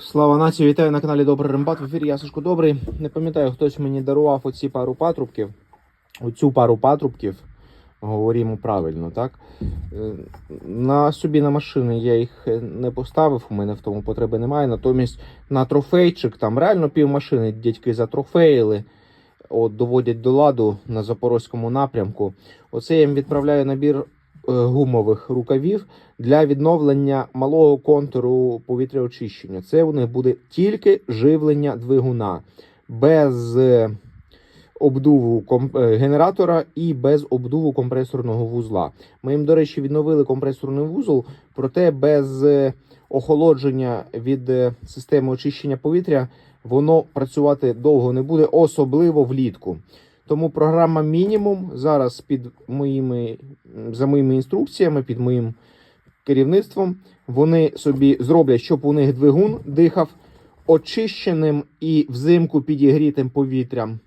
Слава нації, вітаю на каналі Добрий Рембат. В ефірі я Сашко Добрий. Не пам'ятаю, хтось мені дарував оці пару патрубків. Оцю пару патрубків. Говоримо правильно, так? Е, На собі на машини я їх не поставив, у мене в тому потреби немає. Натомість на трофейчик, там реально пів машини дядьки затрофеїли, от доводять до ладу на запорозькому напрямку. Оце я їм відправляю набір гумових рукавів для відновлення малого контуру повітряочищення. Це у них буде тільки живлення двигуна, без е, обдуву е, генератора і без обдуву компресорного вузла. Ми їм, до речі, відновили компресорний вузол, проте без е, охолодження від е, системи очищення повітря воно працювати довго не буде, особливо влітку. Тому програма мінімум зараз під моїми за моїми інструкціями, під моїм керівництвом. Вони собі зроблять, щоб у них двигун дихав очищеним і взимку підігрітим повітрям.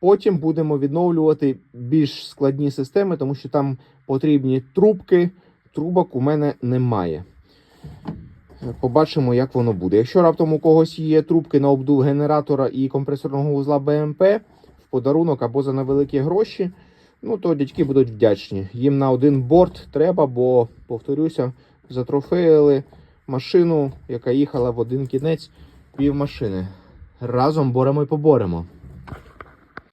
Потім будемо відновлювати більш складні системи, тому що там потрібні трубки. Трубок у мене немає. Побачимо, як воно буде. Якщо раптом у когось є трубки на обдув генератора і компресорного вузла БМП подарунок або за невеликі гроші, ну то дядьки будуть вдячні. Їм на один борт треба, бо, повторюся, затрофеїли машину, яка їхала в один кінець пів машини. Разом боремо і поборемо.